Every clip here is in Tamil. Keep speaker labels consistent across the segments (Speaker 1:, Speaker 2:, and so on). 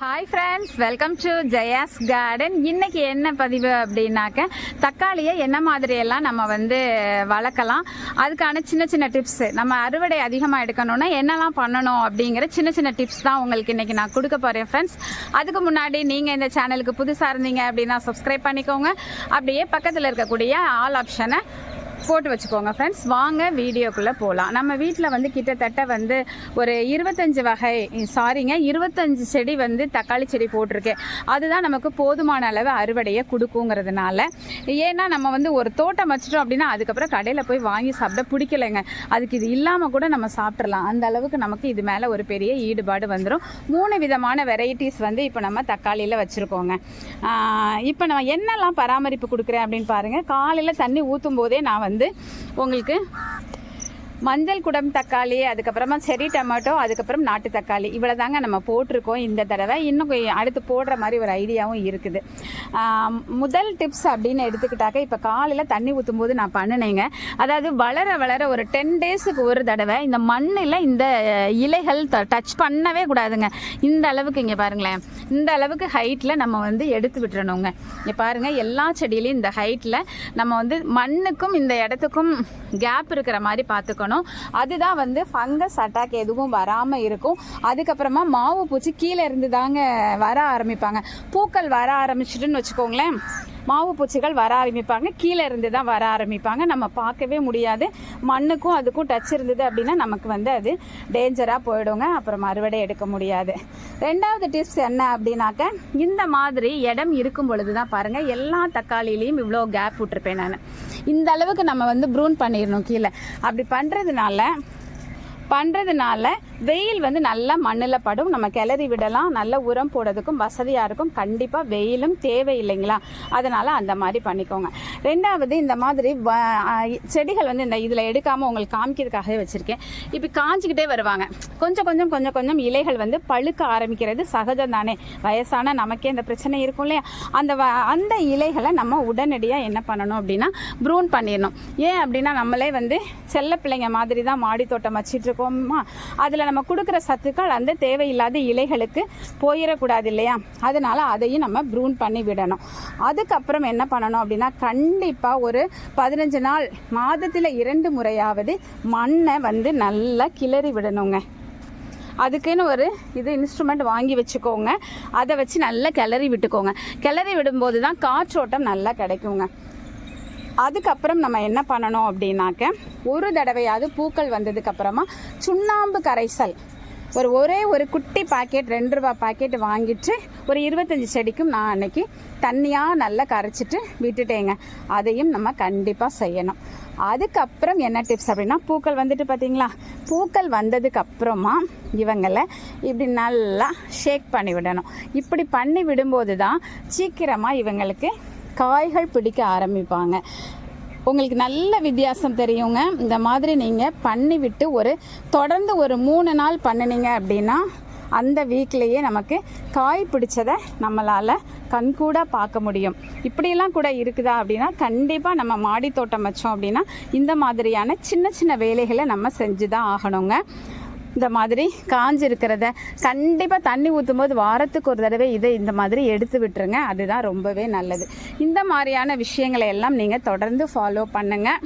Speaker 1: Hi friends welcome to Jaya's garden இன்னைக்கு என்ன பதிவு அப்படின்னாக்க தக்காளியை என்ன மாதிரியெல்லாம் நம்ம வந்து வளர்க்கலாம் அதுக்கான சின்ன சின்ன டிப்ஸ் நம்ம அறுவடை அதிகமாக எடுக்கணும்னா என்னெல்லாம் பண்ணணும் அப்படிங்கிற சின்ன சின்ன டிப்ஸ் தான் உங்களுக்கு இன்னைக்கு நான் கொடுக்க போகிறேன் ஃப்ரெண்ட்ஸ் அதுக்கு முன்னாடி நீங்கள் இந்த சேனலுக்கு புதுசாக இருந்தீங்க அப்படின்னா சப்ஸ்கிரைப் பண்ணிக்கோங்க. அப்படியே பக்கத்தில் இருக்கக்கூடிய ஆல் ஆப்ஷனை போட்டு வச்சுக்கோங்க ஃப்ரெண்ட்ஸ் வாங்க வீடியோக்குள்ளே போகலாம் நம்ம வீட்டில் வந்து கிட்டத்தட்ட வந்து ஒரு இருபத்தஞ்சு வகை சாரிங்க இருபத்தஞ்சு செடி வந்து தக்காளி செடி போட்டிருக்கேன். அதுதான் நமக்கு போதுமான அளவு அறுவடையை கொடுக்குங்கிறதுனால. ஏன்னா நம்ம வந்து ஒரு தோட்டம் வச்சிட்டோம் அப்படின்னா அதுக்கப்புறம் கடையில் போய் வாங்கி சாப்பிட பிடிக்கலைங்க. அதுக்கு இது இல்லாமல் கூட நம்ம சாப்பிட்றலாம் அந்த அளவுக்கு நமக்கு இது மேலே ஒரு பெரிய ஈடுபாடு வந்துடும் மூணு விதமான வெரைட்டிஸ் வந்து இப்போ நம்ம தக்காளியில் வச்சுருக்கோங்க. இப்போ நான் என்னெல்லாம் பராமரிப்பு கொடுக்குறேன் அப்படின்னு பாருங்கள் காலையில் தண்ணி ஊற்றும் போதே நான் வந்து வந்து உங்களுக்கு மஞ்சள் குடம் தக்காளி அதுக்கப்புறமா செரி டொமேட்டோ அதுக்கப்புறம் நாட்டு தக்காளி. இவ்வளோ தாங்க நம்ம போட்டிருக்கோம் இந்த தடவை. இன்னும் அடுத்து போடுற மாதிரி ஒரு ஐடியாவும் இருக்குது. முதல் டிப்ஸ் அப்படின்னு எடுத்துக்கிட்டாக்க இப்போ காலையில் தண்ணி ஊற்றும் போது நான் பண்ணினேங்க. அதாவது வளர வளர ஒரு டென் டேஸுக்கு ஒரு தடவை இந்த மண்ணில் இந்த இலைகள் டச் பண்ணவே கூடாதுங்க. இந்த அளவுக்கு இங்கே பாருங்களேன். இந்த அளவுக்கு ஹைட்டில் நம்ம வந்து எடுத்து விட்டுறணுங்க. இங்கே பாருங்கள் எல்லா செடியிலையும் இந்த ஹைட்டில் நம்ம வந்து மண்ணுக்கும் இந்த இடத்துக்கும் கேப் இருக்கிற மாதிரி பார்த்துக்கணும். அதுதான் வந்து ஃபங்கஸ் அட்டாக் எதுவும் வராமல் இருக்கும். அதுக்கப்புறமா மாவு பூச்சி கீழே இருந்து தாங்க வர ஆரம்பிப்பாங்க. பூக்கள் வர ஆரம்பிச்சிட்டுன்னு வச்சுக்கோங்களேன். மாவு பூச்சிகள் வர ஆரம்பிப்பாங்க. கீழே இருந்து தான் வர ஆரம்பிப்பாங்க. நம்ம பார்க்கவே முடியாது. மண்ணுக்கும் அதுக்கும் டச் இருந்தது அப்படின்னா நமக்கு வந்து அது டேஞ்சராக போயிடுங்க. அப்புறம் அறுவடை எடுக்க முடியாது. ரெண்டாவது டிப்ஸ் என்ன அப்படின்னாக்க இந்த மாதிரி இடம் இருக்கும் பொழுது தான் பாருங்கள் எல்லா தக்காளிலையும் இவ்வளோ கேப் விட்டுருப்பேன் நான். இந்த அளவுக்கு நம்ம வந்து ப்ரூன் பண்ணிடணும் கீழே. அப்படி பண்ணுறதுனால பண்ணுறதுனால வெயில் வந்து நல்லா மண்ணில் படும். நம்ம கிளறி விடலாம். நல்ல உரம் போடுறதுக்கும் வசதியாக இருக்கும். கண்டிப்பாக வெயிலும் தேவை இல்லைங்களா அதனால் அந்த மாதிரி பண்ணிக்கோங்க. ரெண்டாவது இந்த மாதிரி வ- செடிகள் வந்து இந்த இதில் எடுக்காமல் உங்களுக்கு காமிக்கிறதுக்காகவே வச்சுருக்கேன். இப்போ காஞ்சிக்கிட்டே வருவாங்க. கொஞ்சம் கொஞ்சம் கொஞ்சம் கொஞ்சம் இலைகள் வந்து பழுக்க ஆரம்பிக்கிறது சகஜம் தானே வயசான நமக்கே இந்த பிரச்சனை இருக்கும் இல்லையா? அந்த வ- அந்த இலைகளை நம்ம உடனடியாக என்ன பண்ணணும் அப்படின்னா ப்ரூன் பண்ணிடணும். ஏன் அப்படின்னா நம்மளே வந்து செல்ல பிள்ளைங்க மாதிரி தான் மாடி தோட்டம் வச்சிட்டு வச்சுருக்கோமா அதில் நம்ம கொடுக்குற சத்துக்கள் அந்த தேவையில்லாத இலைகளுக்கு போயிடக்கூடாது இல்லையா அதனால் அதையும் நம்ம ப்ரூன் பண்ணி விடணும். அதுக்கப்புறம் என்ன பண்ணணும் அப்படின்னா கண்டிப்பாக ஒரு பதினஞ்சு நாள் மாதத்தில் இரண்டு முறையாவது மண்ணை வந்து நல்லா கிளறி விடணுங்க. அதுக்குன்னு ஒரு இது இன்ஸ்ட்ருமெண்ட் வாங்கி வச்சுக்கோங்க. அதை வச்சு நல்லா கிளறி விட்டுக்கோங்க. கிளறி விடும்போது தான் காற்றோட்டம் நல்லா கிடைக்குங்க. அதுக்கப்புறம் நம்ம என்ன பண்ணணும் அப்படின்னாக்க ஒரு தடவையாவது பூக்கள் வந்ததுக்கப்புறமா சுண்ணாம்பு கரைசல். ஒரு ஒரே ஒரு குட்டி பாக்கெட் ரெண்டு ரூபா பாக்கெட் வாங்கிட்டு ஒரு இருபத்தஞ்சி செடிக்கும் நான் அன்னைக்கு தண்ணியாக நல்லா கரைச்சிட்டு விட்டுட்டேங்க. அதையும் நம்ம கண்டிப்பாக செய்யணும். அதுக்கப்புறம் என்ன டிப்ஸ் அப்படின்னா பூக்கள் வந்துட்டு பார்த்தீங்களா பூக்கள் வந்ததுக்கப்புறமா இவங்களை இப்படி நல்லா ஷேக் பண்ணி விடணும். இப்படி பண்ணி விடும்போது தான் சீக்கிரமாக இவங்களுக்கு காய்கள் பிடிக்க ஆரம்பிப்பாங்க. உங்களுக்கு நல்ல வித்தியாசம் தெரியுங்க. இந்த மாதிரி நீங்கள் பண்ணிவிட்டு ஒரு தொடர்ந்து ஒரு மூணு நாள் பண்ணினீங்க அப்படின்னா அந்த வீக்லேயே நமக்கு காய் பிடிச்சதை நம்மளால் கண்கூட பார்க்க முடியும். இப்படியெல்லாம் கூட இருக்குதா அப்படின்னா கண்டிப்பாக நம்ம மாடி தோட்டம் வச்சோம் அப்படின்னா இந்த மாதிரியான சின்ன சின்ன வேலைகளை நம்ம செஞ்சு தான் ஆகணுங்க. இந்த மாதிரி காஞ்சிருக்கிறத கண்டிப்பாக தண்ணி ஊற்றும் போது வாரத்துக்கு ஒரு தடவை இதை இந்த மாதிரி எடுத்து விட்டுருங்க. அதுதான் ரொம்பவே நல்லது. இந்த மாதிரியான விஷயங்களை எல்லாம் நீங்கள் தொடர்ந்து ஃபாலோ பண்ணுங்கள்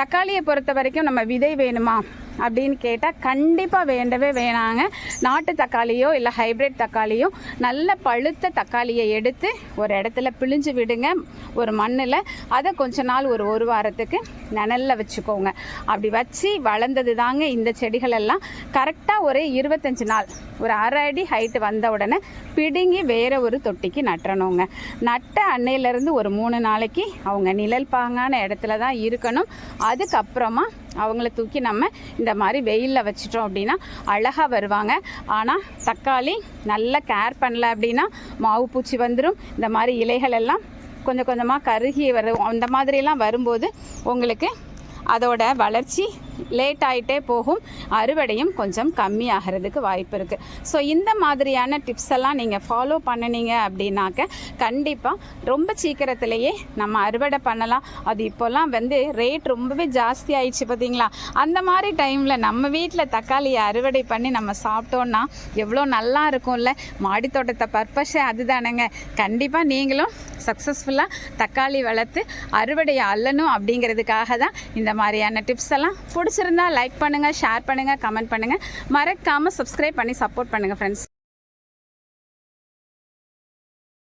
Speaker 1: தக்காளியை பொறுத்த வரைக்கும் நம்ம விதை வேணுமா? அப்படின்னு கேட்டால் கண்டிப்பாக வேண்டவே வேணாங்க. நாட்டு தக்காளியோ இல்லை ஹைப்ரிட் தக்காளியோ நல்ல பழுத்த தக்காளியை எடுத்து ஒரு இடத்துல பிழிஞ்சு விடுங்க. ஒரு மண்ணில். அதை கொஞ்ச நாள் ஒரு ஒரு வாரத்துக்கு நிழலில் வச்சுக்கோங்க. அப்படி வச்சு வளர்ந்தது தாங்க இந்த செடிகள் எல்லாம். கரெக்டாக ஒரு இருபத்தஞ்சி நாள் ஒரு அரை அடி ஹைட்டு வந்த உடனே பிடுங்கி வேற ஒரு தொட்டிக்கு நட்டணுங்க. நட்ட அன்னையிலேருந்து ஒரு மூணு நாளைக்கு அவங்க நிழல் பாங்கான இடத்துல தான் இருக்கணும். அதுக்கப்புறமா அவங்கள தூக்கி நம்ம இந்த மாதிரி வெயிலில் வச்சிட்டோம் அப்படின்னா அழகாக வருவாங்க. ஆனால் தக்காளி நல்லா கேர் பண்ணல அப்படின்னா மாவு பூச்சி வந்துடும் இந்த மாதிரி இலைகள் எல்லாம் கொஞ்சம் கொஞ்சமாக கருகி வரும் அந்த மாதிரிலாம் வரும்போது உங்களுக்கு அதோட வளர்ச்சி லேட் ஆகிட்டே போகும். அறுவடையும் கொஞ்சம் கம்மியாகிறதுக்கு வாய்ப்பு இருக்குது ஸோ இந்த மாதிரியான டிப்ஸ் எல்லாம் நீங்கள் ஃபாலோ பண்ணினீங்க அப்படின்னாக்க கண்டிப்பாக ரொம்ப சீக்கிரத்திலேயே நம்ம அறுவடை பண்ணலாம். அது இப்போல்லாம் வந்து ரேட் ரொம்பவே ஜாஸ்தி ஆயிடுச்சு பார்த்தீங்களா? அந்த மாதிரி டைமில் நம்ம வீட்டில் தக்காளியை அறுவடை பண்ணி நம்ம சாப்பிட்டோன்னா எவ்வளோ நல்லா இருக்கும்ல? மாடித்தோட்டத்தை பர்பஸே அதுதானேங்க. கண்டிப்பாக நீங்களும் சக்ஸஸ்ஃபுல்லாக தக்காளி வளர்த்து அறுவடையை அல்லணும் அப்படிங்கிறதுக்காக தான் இந்த மாதிரியான டிப்ஸ் எல்லாம் பிடிச்சிருந்தா லைக் பண்ணுங்கள் ஷேர் பண்ணுங்கள் கமெண்ட் பண்ணுங்கள் மறக்காமல் சப்ஸ்கிரைப் பண்ணி சப்போர்ட் பண்ணுங்கள் ஃப்ரெண்ட்ஸ்